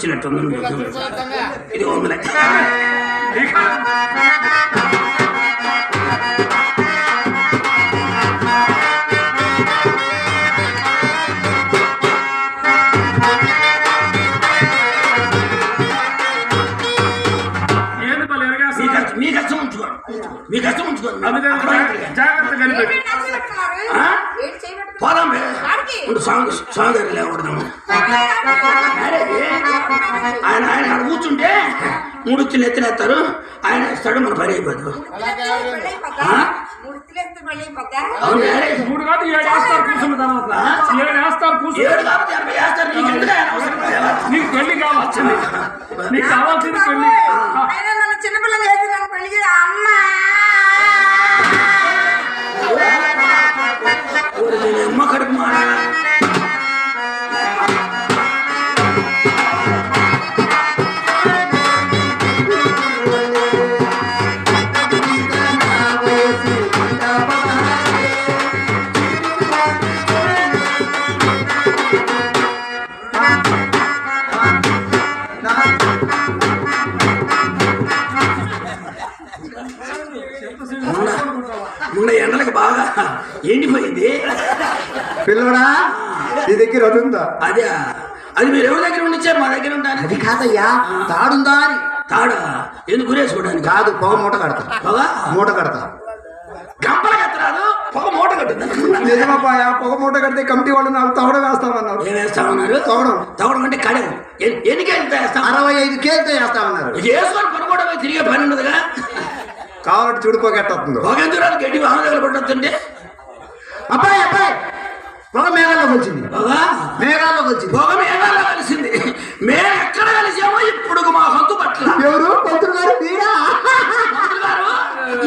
ఇచ్చినట్టు ఇది వందలే ఆడికి. ఇప్పుడు సాంగ్ సాంగ్ లేకూడదాము ఆయన ఆయన ఆడ కూర్చుంటే మూడు ఇచ్చులు ఎత్తినేస్తారు ఆయన ఇస్తాడు మన పని అయిపోతుంది మూడు కాదు ఏడు వేస్తారు కూర్చున్న తర్వాత. ఏడు వేస్తారు నీకు పెళ్ళి కావాల్సింది. నీకు కావాల్సింది పెళ్ళి చిన్నపిల్లలు అమ్మా! దగ్గర అది ఉందా? అదే. అది మీరు ఎవరి దగ్గర ఉండిచ్చారు? మా దగ్గర ఉంటాను అది కాదయ్యా తాడుందా అని. తాడ? ఎందుకు గురేసుకోవడానికి? కాదు పొగ మూట కడతా. పొగ? మూట కడతా. గంపల కత్తరాదు పొగ మూట కట్టింది నిజమాపాయా పొగ మూట కడితే కమిటీ వాళ్ళు నాకు తవడ వేస్తామన్నారు. ఏం వేస్తా ఉన్నారు తవడం. తవడం అంటే కడెం. ఎన్ని- ఎన్ని కేజీలు వేస్తాం అరవై ఐదు కేజీతో వేస్తామన్నారు వేసుకొని పనుకోవడం తిరిగే పని ఉండదుగా? కావాలంటే చూడుకోగెట్టవుతుందో పొగ దూరాలు గడ్డి వాహనం దగ్గర పడుతుంటే అబ్బాయి అబ్బాయి పొగ మేఘాల్లోకి వచ్చింది పొగ మేఘాల్లోకి వచ్చింది పొగ మేఘాల్లో కలిసింది. మేము ఎక్కడ కలిసామో ఇప్పుడు మా సొంత పట్ల ఎవరు? పంతులు గారు మీరా?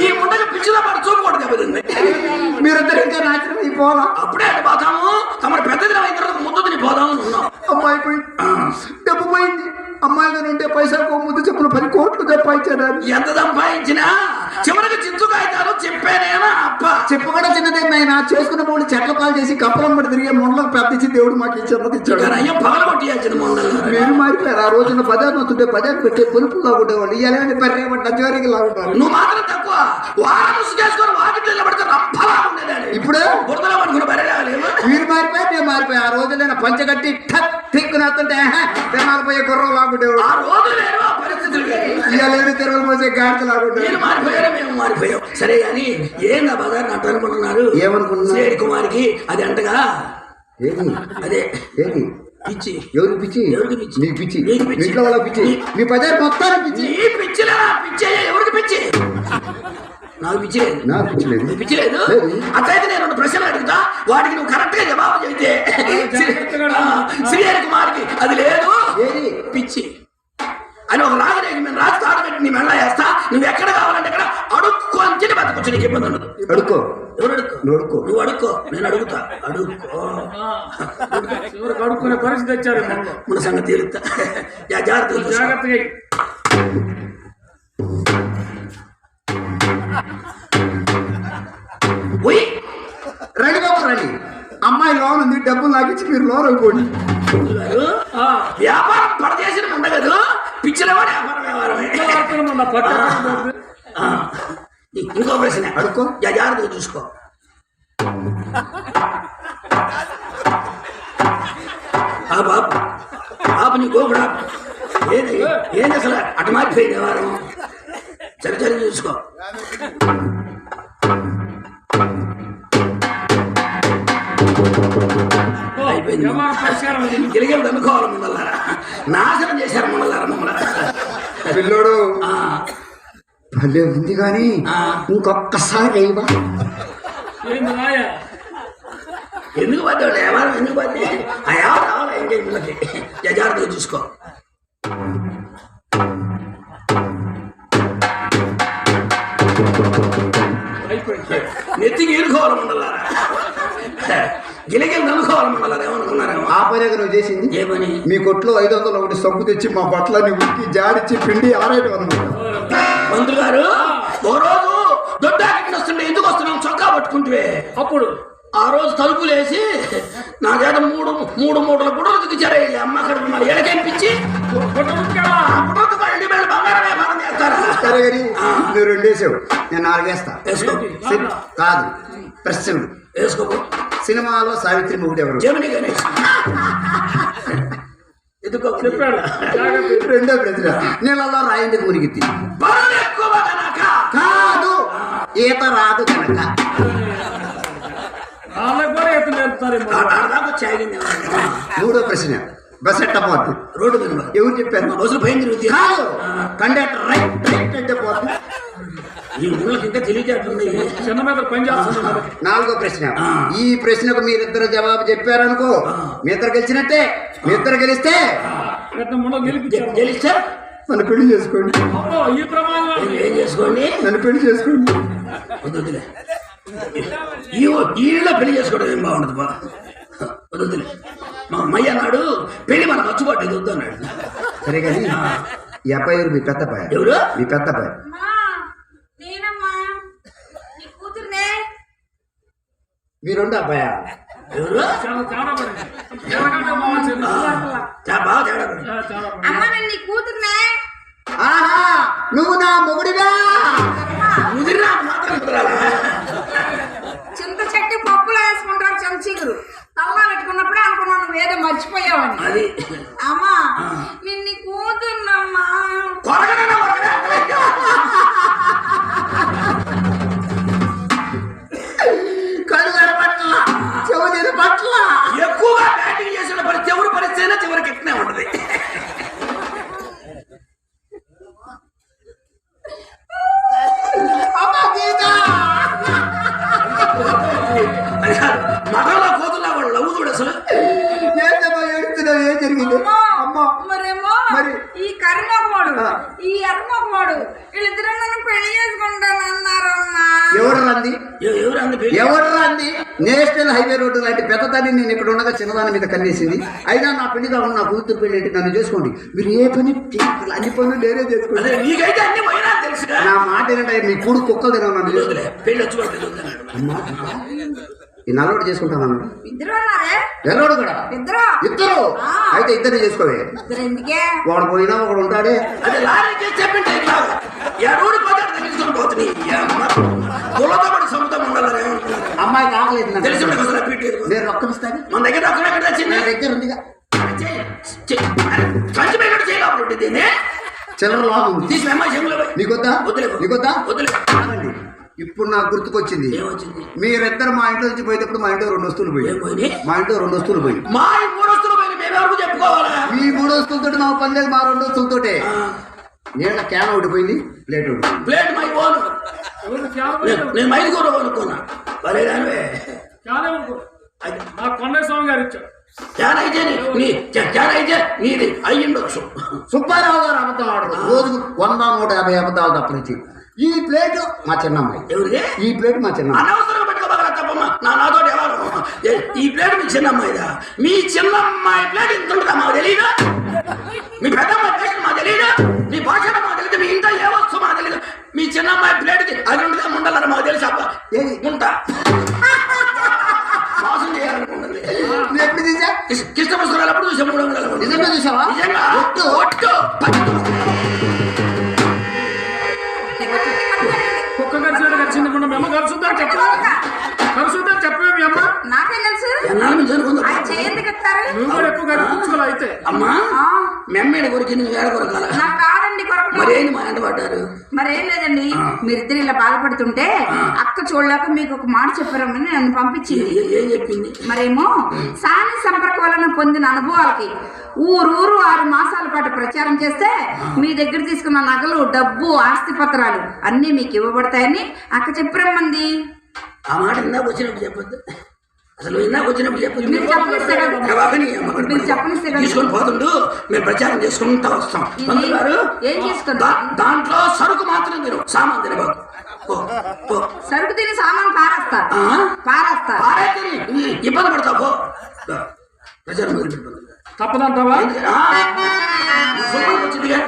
ఈ ముండకి పిచ్చిలో పడి చూడకూడదు దెబ్బతింది. మీరిద్దరు ఇంకా నాచనం ఈ పోలా అప్పుడే అటు పోతాము. తమ పెద్ద దినం అయిన తర్వాత ముద్దు తిని పోదాం అనుకున్నాం అమ్మాయి పోయింది డబ్బు పోయింది. అమ్మాయి గారు ఉంటే పైసలకు ముద్దు చెప్పులు పది కోట్లు సంపాదించారు ఎంత సంపాదించినా చివరికి చింతు కాగితాలు చెప్పానేనా అప్ప చెప్పు కూడా చిన్నదైనా చేసుకున్న మూడు చెట్ల పాలు చేసి కప్పలం పడి తిరిగే ముండలకు పెద్దించి దేవుడు మాకు చిన్నది ఇచ్చాడు కానీ అయ్యం మొండలు. మీరు మారిపోయారు. ఆ రోజున బజార్ వస్తుంటే బజార్ పెట్టే పొలుపులా ఉండేవాళ్ళు ఇవ్వాలని పర్రేమంటే అజ్వారికి లాగుతారు నువ్వు మాత్రం తక్కువ. వారం నిలబడితే ఉండేదాన్ని. ఇప్పుడు? బురదలో పడుకుని బరేలేవు మీరు మారిపోయి మేము మారిపోయి ఆ రోజులైనా పంచగట్టి ఠక్ ఠిక్ నత్తుంటే తినాలిపోయే గుర్రం లాగుండేవాడు ఆ రోజు పరిస్థితులు ఇవ్వలేని తిరుమల మోసే గాడిద లాగుండేవాడు మీరు మారిపోయారా మేము మారిపోయాం. సరే గాని ఏం నా బజార్ నట్టు అనుకుంటున్నారు. ఏమనుకుంటున్నారు? కుమార్కి అది అంటగా అదే. ఏది? పిచ్చి. ఎవరు పిచ్చి? ఎవరికి పిచ్చి? నీ పిచ్చి. నీకు పిచ్చి. ఇంట్లో వాళ్ళ పిచ్చి. నీ- మీ బజార్ మొత్తానికి పిచ్చి. నీ పిచ్చిలా? పిచ్చి ఎవరికి పిచ్చి? నాకు పిచ్చి లేదు. నాకు పిచ్చి లేదు. పిచ్చి లేదు. అట్లయితే నేను రెండు ప్రశ్నలు అడుగుతా. వాటికి నువ్వు కరెక్ట్గా జవాబు చెబితే శ్రీహరి కుమార్కి అది లేదు. పిచ్చి. అని ఒక రాగరేగి మేము రాజు తాడు పెట్టి నీ మెళ్ళ వేస్తా. నువ్వు ఎక్కడ కావాలంటే ఎక్కడ అడుక్కో అని చెప్పి బతకొచ్చు నీకు ఇబ్బంది ఉండదు. అడుక్కో. ఎవరు అడుక్కో? నువ్వు అడుక్కో. నేను అడుగుతా. అడుక్కో. చివరికి అడుక్కునే పరిస్థితి మనలో. మన సంగతి తీరుతా. యా జాగ్రత్తగా. రండి బాబు రండి. అమ్మాయి లోన్ ఉంది డబ్బులు నాకిచ్చి మీరు లోన్ అయిపోండి ఆ, వ్యాపారం పడచేసిన ఉండగదు పిచ్చిల వాడు వ్యాపారం ఇంకో ప్రశ్న అడుక్కో. జాగ్రత్తగా చూసుకో ఆ బాబు బాబు నీ గోపుడు. ఏది ఏంది అసలు అటు మారిపోయింది వ్యవహారం సరి సరి చూసుకో అయిపోయింది. గిలిగలు అనుకోవాలి నాశనం చేశారు ముందలారా మమ్మల్ని పిల్లోడు భలే ఉంది కానీ ఆ. ఇంకొక్కసారి అయ్యవా ఎందుకు పడ్డాడు వ్యవహారం ఎందుకు పడ్డా ఆ ఎవరు రావాలి ఎంగేజ్మెంట్కి జాగ్రత్తగా చూసుకో నెత్తికి ఈరుకోవాలి మండలారా గిలిగిలి అనుకోవాలి మండలారా ఏమనుకున్నారేమో ఆ పని నువ్వు చేసింది ఏ పని మీ కొట్లో ఐదు వందలు ఒకటి సబ్బు తెచ్చి మా బట్టలని ఉక్కి జాడిచ్చి పిండి ఆరేయడం అనమాట మంత్రి గారు ఓ రోజు దొడ్డాకి వస్తుంటే ఎందుకు వస్తున్నాం చొక్కా పట్టుకుంటే అప్పుడు? ఆ రోజు తలుపులేసి నా చేత మూడు మూడు మూటల గుడ్డలు దిగిచారు అమ్మ అక్కడ మరి ఎడకెంపి పుట్టముక్కలా. పుట్టొద్దు మరి రెండు నువ్వు వేసావు. నేను నాలుగేస్తా వేసుకో. కాదు ప్రశ్నలు వేసుకోపో సినిమాలో సావిత్రి మొగుడు ఎవరు జమిని గణేష్. ఎందుకో చెప్పాడు. రెండో ప్రశ్న. నీళ్ళలో రాయిందుకు మునిగిద్ది కాదు. ఈత రాదు కనుక. మూడో ప్రశ్న. బస్ ఎట్ట పోద్ది? రోడ్డు మీద. ఎవరు చెప్పారు? బస్సులు పైన తిరుగుతుంది. కాదు. కండక్టర్ రైట్ రైట్ అంటే పోద్ది. ఈ ఊళ్ళకి ఇంకా తెలియజేస్తుంది చిన్న మీద పని చేస్తుంది మరి. నాలుగో ప్రశ్న. ఈ ప్రశ్నకు మీరిద్దరు జవాబు చెప్పారనుకో మీ ఇద్దరు గెలిచినట్టే. మీ ఇద్దరు గెలిస్తే తెలిస్తే నన్ను పెళ్ళి చేసుకోండి. అబ్బో, ఈ ప్రమాదం మీరు ఏం చేసుకోండి? నన్ను పెళ్ళి చేసుకోండి. వద్దులే ఈ ఈళ్ళ పెళ్ళి చేసుకోవడం ఏం బాగుండదు బా వద్దులే మా అమ్మయ్య అన్నాడు పెళ్ళి మనకు వచ్చుబాటు ఇది వద్దు అన్నాడు. సరే కానీ ఈ అబ్బాయి ఎవరు? మీ పెద్ద అబ్బాయి? ఎవరు? మీ పెద్ద అబ్బాయి? అమ్మా నేనమ్మా. నీ కూతుర్నే. మీ రెండు అబ్బాయా? అమ్మ నీ కూతుర్నే? ఆహా నువ్వు నా మొగుడివా? ముదిరినా మాత్రం జరిగింది? అమ్మా, అమ్మా. మరేమో? మరి? ఈ కరిమొకవాడు ఆ. ఈ ఎర్రమొకవాడు వీళ్ళిద్దరూ నన్ను పెళ్ళి చేసుకుంటానన్నారమ్మా. ఎవరు రంది? ఎవరు రంది? నేషనల్ హైవే రోడ్డు లాంటి పెద్దదాన్ని నేను ఇక్కడ ఉండగా చిన్నదాని మీద కన్నేసింది. అయినా నా పెళ్ళి కావాలి నా కూతురు పెళ్ళి అంటే నన్ను చేసుకోండి. మీరు ఏ పని. అన్ని పనులు నేనే చేసుకోండి నా మాట ఏంటంటే మీ కూడు కుక్కలు తినవు నన్ను పెళ్ళి వచ్చి ఈ నల్లోడు చేసుకుంటాను అన్నాడు ఇద్దరు ఉన్నారే ఎల్లోడు కూడా? ఇద్దరు. అయితే చేసుకోవే. ఇద్దరు ఎందుకే వాడు పోయినా ఒకడు ఉంటాడే. అదే చెప్పింటే పోతుంది. సొంతం ఉండాలని అమ్మాయి కాగలేదు నాకు. తెలిసి నేను రొక్కం ఇస్తాను. మన దగ్గర అక్కడ ఎక్కడ వచ్చింది నా దగ్గర పెట్టి చిల్లర ఉంది. తీసి అమ్మాయి చెంగులో పోయి. నీకొద్దా? వదిలే. నీకొద్దా? వదిలే. ఇప్పుడు నాకు గుర్తుకొచ్చింది. ఏమొచ్చింది? మీరిద్దరు మా ఇంట్లో నుంచి పోయేటప్పుడు మా ఇంట్లో రెండు వస్తువులు పోయి? మా ఇంట్లో రెండు వస్తువులు పోయి మా మేమెవరకు చెప్పుకోవాలా? మీ మూడు వస్తువులతో మా పని లేదు మా రెండు వస్తువులతోటే. నీళ్ళ క్యాన్ ఓడిపోయింది ప్లేట్ ఓడిపోయింది ప్లేట్ మై ఓన్. ఎవరు చాలా నేను- చాలా కొండ స్వామి గారు ఇచ్చారు. చాలా అయితే నీ- నీ చాలా అయితే నీది. అయ్యిండొచ్చు. సుబ్బారావు గారు అబద్ధం ఆడరు. రోజుకు వంద నూట యాభై అబద్ధాలు తప్పనిచ్చి ఈ ప్లేట్ మా చిన్నమ్మాయి. ఎవరిది? ఈ ప్లేట్ మా చిన్నమ్మాయి. అనవసరంగా పెట్టుకోబాగా తప్పమ్మా నా నాతో ఎవరు? ఈ ప్లేట్ మీ చిన్న అమ్మాయిదా మీ చిన్న అమ్మాయి ప్లేట్ ఇంత ఉంటుందా మాకు తెలియదు మీ పెద్ద అమ్మాయి ప్లేట్ మాకు తెలియదు మీ భాష మాకు తెలియదు మీ ఇంట్లో ఏ వస్తువు మాకు తెలియదు మీ చిన్న అమ్మాయి ప్లేట్కి అది ఉంటుందా ఉండాలని మాకు తెలుసు అబ్బా? ఉంటా మోసం చేయాలనుకుంటుంది. ఎప్పుడు తీసా? కృష్ణ- పుస్తకాలు అప్పుడు చూసాం మూడు వందల నిజంగా చూసావా? నిజంగా? నువ్వు కూడా ఎక్కువ గడిపించుకోవాలి అయితే? అమ్మా ఆ, మెమ్మేడు కొరికి నువ్వు ఏడ కొరకాల నాకు కాదండి కొరకు మరి ఏంది మా ఎంట పడ్డారు? మరేం లేదండి. మీరిద్దరు ఇలా బాధపడుతుంటే అక్క చూడలేక మీకు ఒక మాట చెప్పారమని నన్ను పంపించింది. ఏ- ఏం చెప్పింది? మరేమో సాని సంపర్క వలన పొందిన అనుభవాలకి ఊరూరు ఆరు మాసాల పాటు ప్రచారం చేస్తే మీ దగ్గర తీసుకున్న నగలు డబ్బు ఆస్తి పత్రాలు అన్నీ మీకు ఇవ్వబడతాయని అక్క చెప్పరమ్మంది. ఆ మాట ఇందాక వచ్చినప్పుడు చెప్పొద్దు. అసలు ఇందాక వచ్చినప్పుడు మీరు. మీరు. తీసుకొని పోతుండు మేము ప్రచారం చేసుకుంటా వస్తాం. గారు దాంట్లో సరుకు మాత్రం తిను సామాన్ తినబాకు సరుకు తిని సామాన్ పారేస్తా. ఆ? పారేస్తా. ఇబ్బంది పడతావు పో. ప్రచారం తప్పదంటావా? వచ్చిందిగా